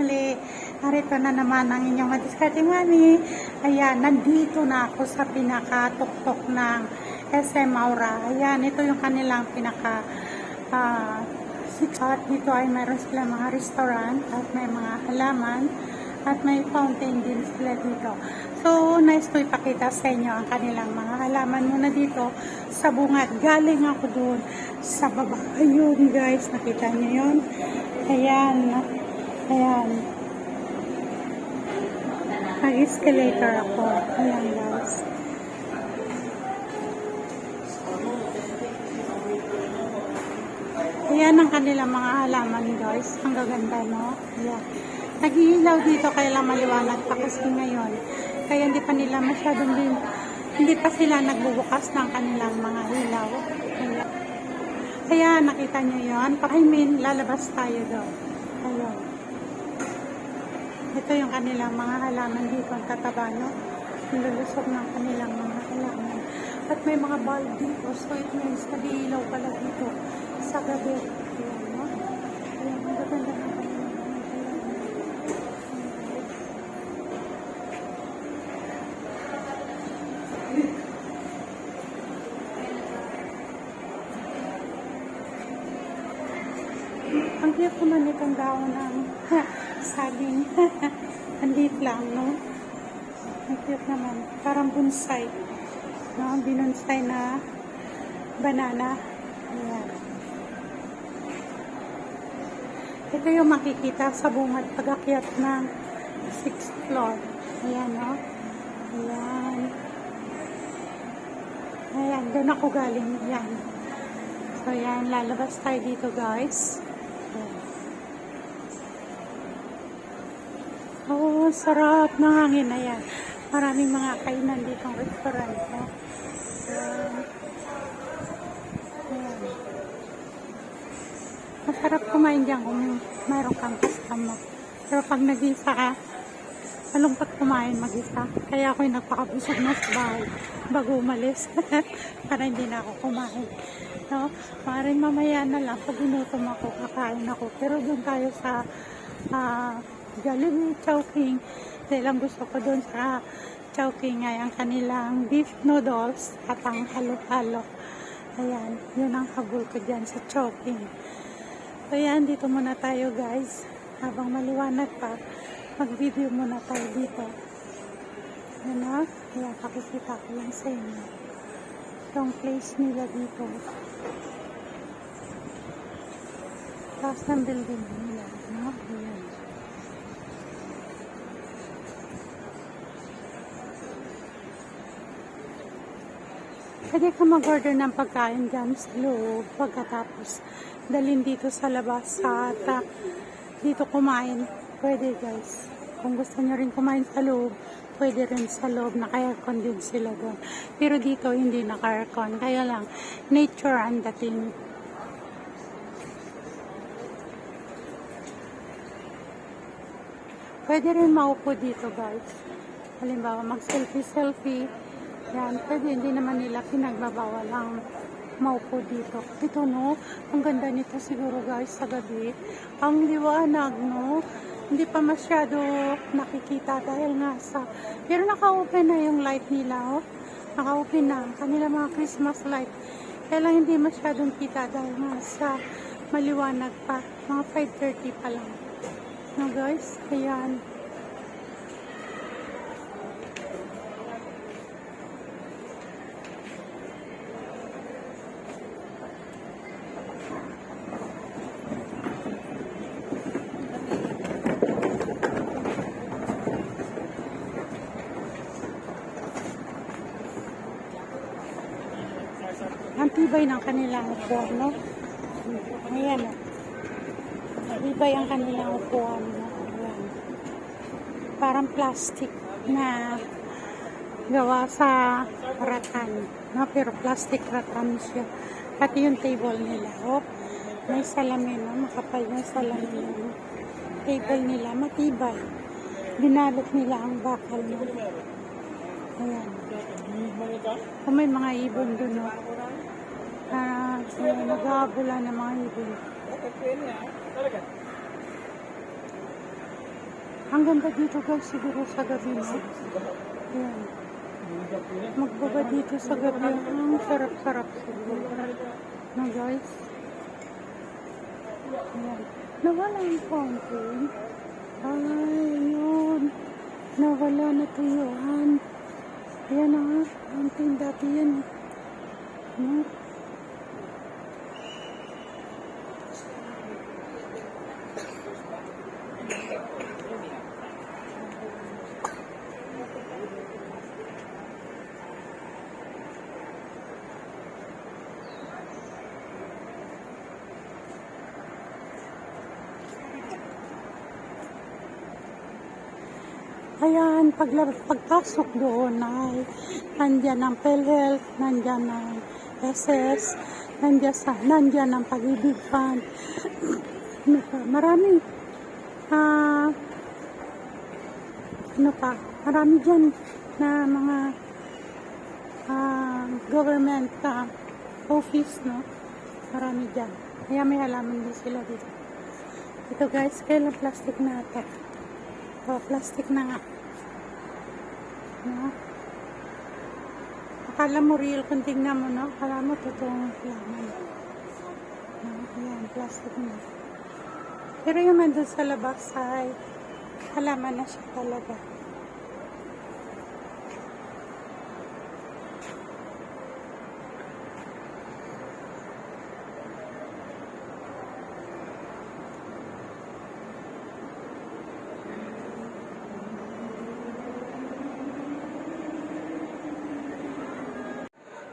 muli narito na naman ang inyong madiskarte mami. Ayan, nandito na ako sa pinaka-tuktok ng SM Aura. Ayan, ito yung kanilang pinaka six at dito ay meron sila mga restaurant at may mga halaman at may fountain din sila dito. So, nice ko ipakita sa inyo ang kanilang mga halaman muna dito sa bungad. Galing ako doon sa baba. Ayun guys, nakita niyo yun? Ayan. Ayan. Nag-escalator ako. Ayan guys. Ayan ang kanilang mga halaman guys. Ang gaganda no? Ayan. Nag-iilaw dito kaya lang maliwanag pa kasi ngayon. Kaya hindi pa nila masyadong din, hindi pa sila nagbubukas ng kanilang mga ilaw. Ayan. Kaya nakita nyo yun. I lalabas tayo doon. Ito yung kanilang mga halaman dito. Ang tataba, no? Nilulusog ng kanilang mga halaman. At may mga bulb dito. So it means nag-iilaw pala dito sa gabi. Ayan, no? Ayan, ang gaganda ng. Ang cute naman itong daon ng saging. Ang liit lang, no? Ang naman. Parang bonsai. No? Binonsai na banana. Ayan. Ito yung makikita sa bungad pag-akyat ng 6th floor. Ayan, no? Ayan. Ayan, doon ako galing. Ayan. So, yan. Lalabas tayo dito, guys. Ayan. Oh, sarap ng hangin na yan. Maraming mga kainan dito ng restaurant. No? Ayan. Ayan. Masarap kumain dyan kung mayroon kang customer. Pero pag nag-isa ka, malungkot kumain mag-isa. Kaya ako'y nagpakabusog na sa bahay bago umalis. Para hindi na ako kumain. No? Maaaring mamaya na lang pag inutom ako, kakain ako. Pero doon tayo sa ah, Jollibee, Chowking. Dahil ang gusto ko doon sa Chowking ay ang kanilang beef noodles at ang halo-halo. Ayan, yun ang habol ko dyan sa Chowking. So yan, dito muna tayo guys. Habang maliwanag pa, mag-video muna tayo dito. Ano? Kaya pakikita ko lang sa inyo. Itong place nila dito. Taas ng building nila. No? Ayan. Pwede ka mag-order ng pagkain dyan sa loob pagkatapos dalhin dito sa labas at ah, dito kumain. Pwede guys. Kung gusto nyo rin kumain sa loob, pwede rin sa loob. Naka-aircon din sila doon. Pero dito hindi naka-aircon. Kaya lang, nature ang dating. Pwede rin maupo dito guys. Halimbawa, mag-selfie-selfie. Yan, pwede hindi naman nila pinagbabawal ang maupo dito. Ito no, ang ganda nito siguro guys sa gabi. Ang liwanag no, hindi pa masyado nakikita dahil nga sa, pero naka-open na yung light nila oh. Naka-open na kanila mga Christmas light. Kaya lang hindi masyadong kita dahil nga sa maliwanag pa. Mga 5.30 pa lang. No guys, ayan. Ang tibay ng kanilang upuan, no? Ayan, no? Tibay ang kanilang upuan, no? Ayan. Parang plastic na gawa sa ratan, no? Pero plastic ratan siya. Pati yung table nila, oh. May salamin, no? Makapal yung salamin, no? Table nila, matibay. Binalot nila ang bakal, no? Ayan. Kung may mga ibon dun, no? Ah, uh, nag-aabula ng mga ibon. Ang ganda dito guys, siguro sa gabi no. Ayan. Magbaba dito sa gabi. Ang sarap-sarap siguro. No guys? Ayan. Nawala yung fountain. Ay, yun. Nawala na tuyuhan. Ayan na nga. Fountain dati yan. No? Ayan, paglabas, pagpasok doon ay nandyan ang PhilHealth, nandyan ang SS, nandyan, sa, nandyan ang Pag-ibig Fund. Ano marami. Ah, ano pa, marami dyan na mga ah, government ah, office, no? Marami dyan. Kaya may halaman din sila dito. Ito guys, kailan plastic na ito? Ito, plastic na nga. No? Akala mo real kung tingnan mo, no? Akala mo totoong laman. No? Ayan, plastic na. Pero yung nandun sa labas ay halaman na siya talaga.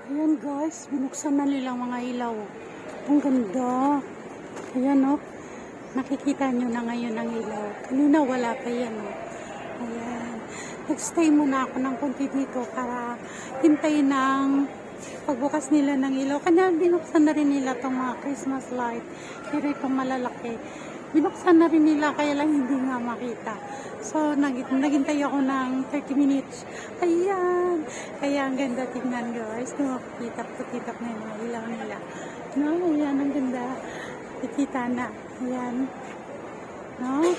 Ayan guys, binuksan na nilang mga ilaw. Ang ganda. Ayan o. Nakikita nyo na ngayon ang ilaw. Kanina wala pa yan o. Ayan. Nagstay muna ako ng konti dito para hintayin ng pagbukas nila ng ilaw. Kanya binuksan na rin nila itong mga Christmas light. Pero itong malalaki. Binuksan na rin nila kaya lang hindi nga makita. So, nag naghintay ako ng 30 minutes. Ayan! Kaya ang ganda tingnan guys. No, kitap-kitap na yung mga ilaw nila. No, ayan, ang ganda. Kikita na. Ayan. No?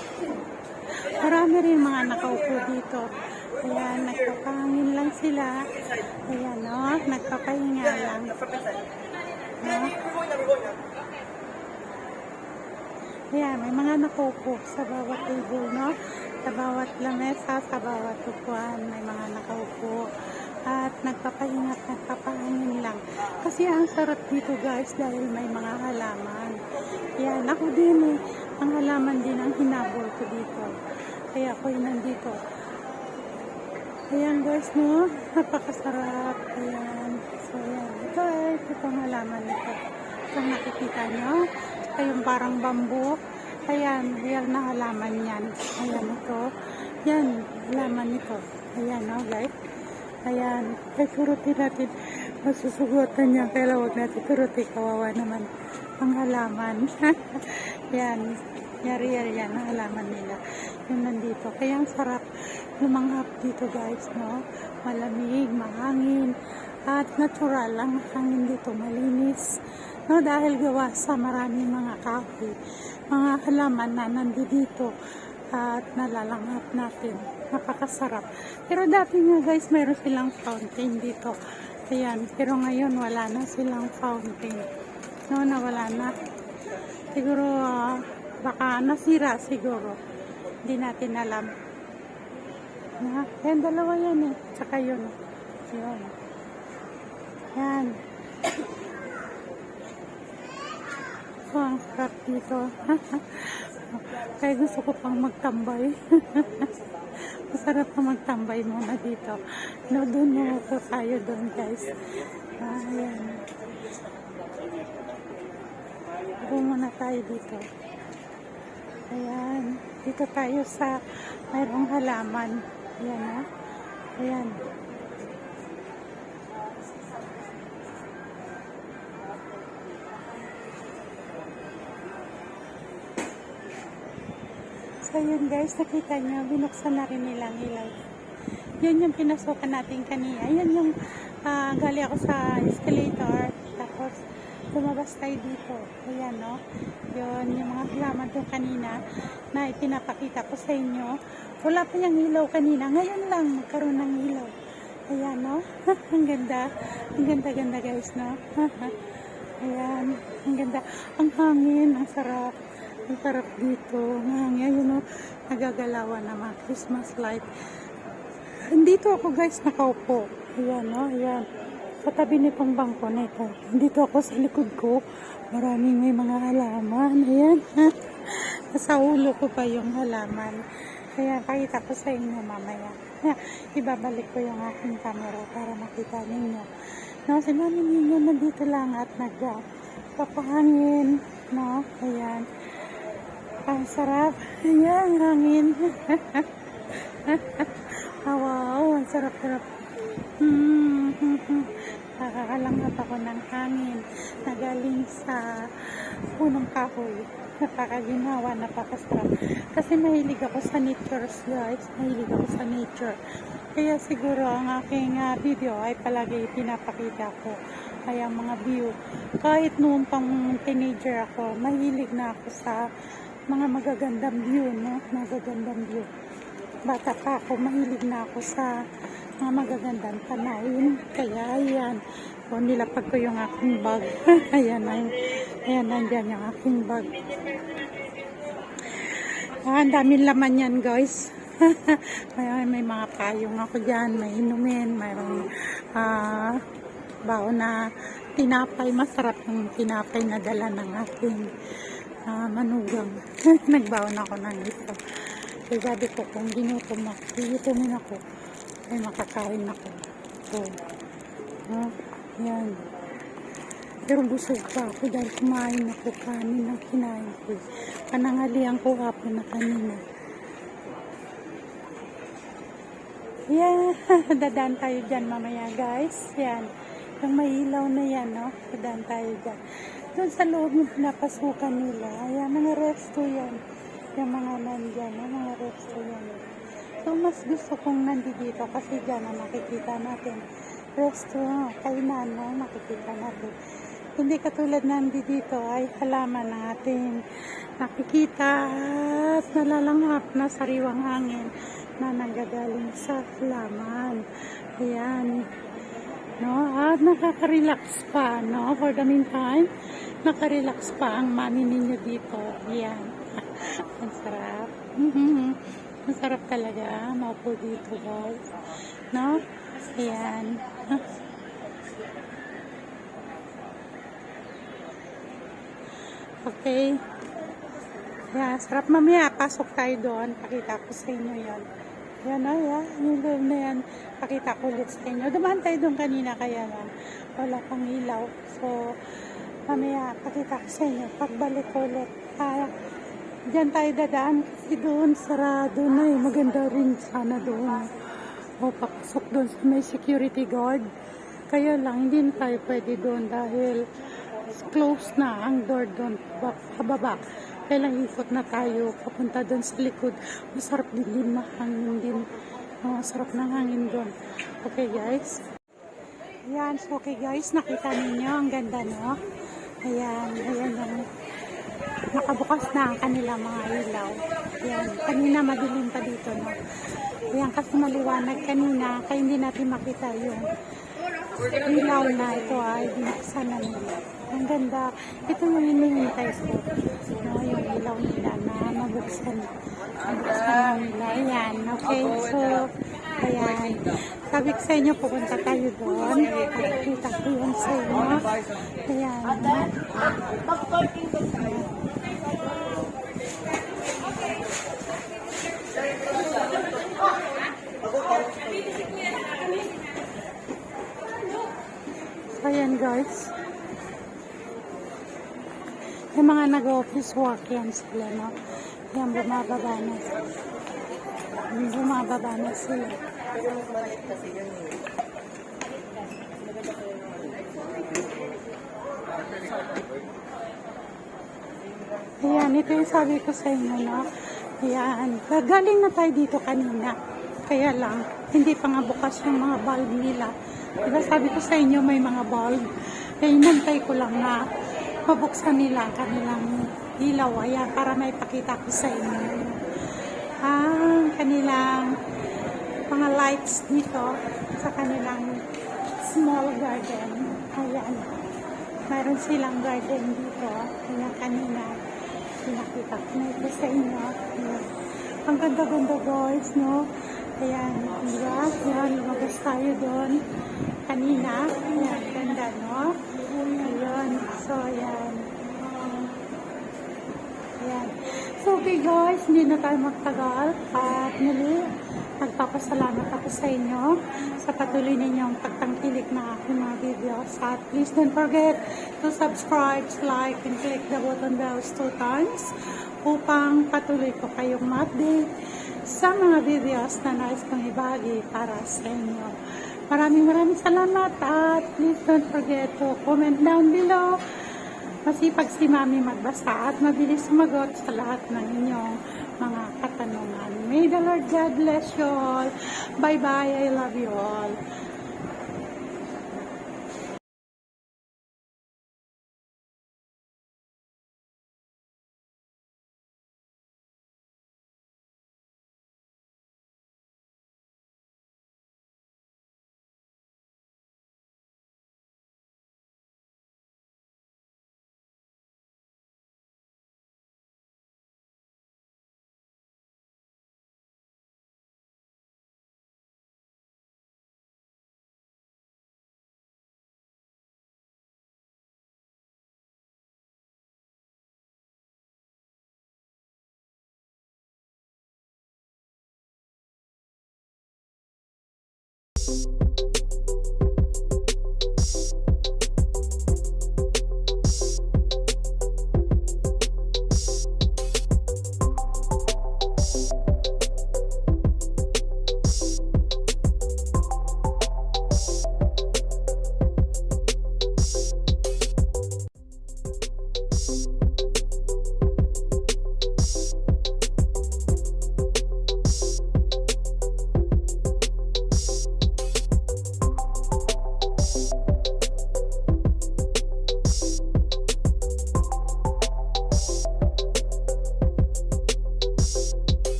Marami rin mga nakaupo dito. Ayan, nagpapahangin lang sila. Ayan, no? Nagpapahinga lang. No? Ayan, may mga nakaupo sa bawat table, no? Sa bawat lamesa, sa bawat upuan, may mga nakaupo. At nagpapahinga at nagpapahangin lang. Kasi ang sarap dito guys dahil may mga halaman. Ayan, ako din eh. Ang halaman din ang hinabol ko dito. Kaya ako yung nandito. Ayan guys, no? Napakasarap. Ayan. So, ayan. Ito ay itong halaman nito. Itong nakikita nyo. Ito yung parang bamboo. Ayan, real na halaman yan. Ayan ito. Yan, halaman nito. Ayan, no, guys. Ayan. Ay, turutin natin. Masusugutan niya. Kaya huwag natin turutin. Kawawa naman ang halaman. yan. Yari, yari yan ang halaman nila. Yung nandito. Kaya ang sarap lumanghap dito guys, no? Malamig, mahangin, at natural ang hangin dito, malinis. No, dahil gawa sa maraming mga kahoy, mga halaman na nandito at nalalanghap natin. Napakasarap. Pero dati nga guys, mayroon silang fountain dito. Ayan, pero ngayon wala na silang fountain. No, nawala na. Siguro, ah, baka nasira siguro. Hindi natin alam. Na, yan, dalawa yan eh. Tsaka yun. Yun. Yan. So, ang sarap dito. Kaya gusto ko pang magtambay. Masarap na magtambay muna dito. No, doon mo po tayo doon guys. Ah, yan. Doon muna tayo dito. Ayan. Dito tayo sa mayroong halaman. Ayan ha. Ayan. So yun guys, nakita nyo, binuksan na rin nilang ilaw. Yun yung pinasukan natin kanina. Yan yung ah, gali ako sa escalator. Tapos lumabas tayo dito. Ayan no. Yun, yung mga halaman doon kanina na ipinapakita ko sa inyo. Wala pa yung ilaw kanina. Ngayon lang magkaroon ng ilaw. Ayan, no? ang ganda. Ang ganda-ganda, guys, no? Ayan. Ang ganda. Ang hangin. Ang sarap. Ang sarap dito. Hangin. Ayun, no? Nagagalawan na mga Christmas light. Dito ako, guys, nakaupo. Ayan, no? Ayan. Sa tabi nitong bangko na ito. Dito ako sa likod ko. Maraming may mga halaman. Ayan. Sa ulo ko pa yung halaman. Kaya pakita ko sa inyo mamaya. Ibabalik ko yung aking camera para makita ninyo. No, si Mami Ninyo nandito lang at nagpapahangin. No, ayan. Ang sarap. Ayan, hangin. ah, wow, ang sarap-sarap. Hmm. Nakakalanghap ako ng hangin na galing sa punong kahoy. Napakaginawa, napakasarap. Kasi mahilig ako sa nature, guys. Mahilig ako sa nature. Kaya siguro ang aking ah, video ay palagi pinapakita ko ay ang mga view. Kahit noong pang teenager ako, mahilig na ako sa mga magagandang view, no? Magagandang view. Bata pa ako, mahilig na ako sa mga magagandang tanawin. Kaya, ayan. O, nilapag ko yung aking bag. ayan, ayan. Ayan, nandyan yung aking bag. Ah, ang daming laman yan, guys. may, may mga payong ako dyan, may inumin, mayroong ah, baon na tinapay. Masarap yung tinapay na dala ng aking ah, manugang. Nagbaon ako ng ito. Kaya sabi ko, kung ginutom ako, ginutomin ako, ay makakain ako. So, ah, yan. Pero busog pa ako dahil kumain ako kanin ng kinain ko. Panangalian ko hapon na kanina. Yeah, dadaan tayo dyan mamaya guys. Yan. Yung may ilaw na yan, no? Dadaan tayo dyan. Doon sa loob yung pinapasukan nila. Ayan, mga resto yan. Yung mga nandyan, no? mga resto yan. So, mas gusto kong nandito kasi dyan na makikita natin. Resto, no? kainan, no? makikita natin. Hindi katulad nandi dito ay halaman ng ating nakikita at nalalanghap na sariwang hangin na nanggagaling sa halaman. Ayan. No? At nakaka-relax pa, no? For the meantime, nakarelax pa ang mami ninyo dito. Ayan. ang sarap. Mhm. Ang sarap talaga. Maupo dito, guys. No? Ayan. Okay. Yeah, sarap mamaya. Pasok tayo doon. Pakita ko sa inyo yan. Yan na, yan. Yung loob na yan. Pakita ko ulit sa inyo. Dumaan tayo doon kanina kaya lang. Wala pang ilaw. So, mamaya pakita ko sa inyo. Pagbalik ko ulit. Ah, Diyan tayo dadaan kasi doon sarado na eh. Maganda rin sana doon. O papasok doon sa may security guard. Kaya lang, hindi na tayo pwede doon dahil close na ang door doon pa- pababa. Kaya lang ikot na tayo papunta doon sa likod. Masarap din din mahangin din. Oh, masarap ng hangin doon. Okay guys. Ayan, so okay guys, nakita ninyo, ang ganda no? Ayan, ayan yung nakabukas na ang kanilang mga ilaw. Ayan, kanina madilim pa dito no? Ayan, kasi maliwanag kanina, kaya hindi natin makita yung ilaw na ito ay binuksan na. Ang ganda. Ito yung hinihintay ko. Ilaw nila na mabuksan. Mabuksan na nila. Ayan. Okay. So, ayan. Sabi ko sa inyo, pupunta tayo doon. Pakita ko yun sa inyo. Ayan. So, ayan guys. Yung mga nag-office work yan sila, no? Yan, bumababa na. Bumababa na sila. Ayan, ito yung sabi ko sa inyo, no? Ayan, galing na tayo dito kanina. Kaya lang, hindi pa nga bukas yung mga bulb nila. Diba sabi ko sa inyo, may mga bulb. Kaya inantay ko lang na mabuksan nila ang kanilang ilaw. Ayan, para may pakita ko sa inyo. Ang kanilang mga lights dito sa kanilang small garden. Ayan. Mayroon silang garden dito. Ayan, kanina. Pinakita ko na ito sa inyo. Ayan. Ang ganda-ganda guys, no? Ayan, di ba? Ayan, lumabas tayo doon kanina. Ayan, ganda, no? Ayun. So, ayan. Ayan. So, okay guys, hindi na tayo magtagal. At muli, nagpapasalamat ako sa inyo sa patuloy ninyong pagtangkilik na aking mga videos. At please don't forget to subscribe, like, and click the button bells two times upang patuloy ko kayong ma-update sa mga videos na nais kong ibagi para sa inyo. Maraming maraming salamat at please don't forget to comment down below Masipag si Mami magbasa at mabilis sumagot sa lahat ng inyong mga katanungan. May the Lord God bless you all. Bye-bye. I love you all. you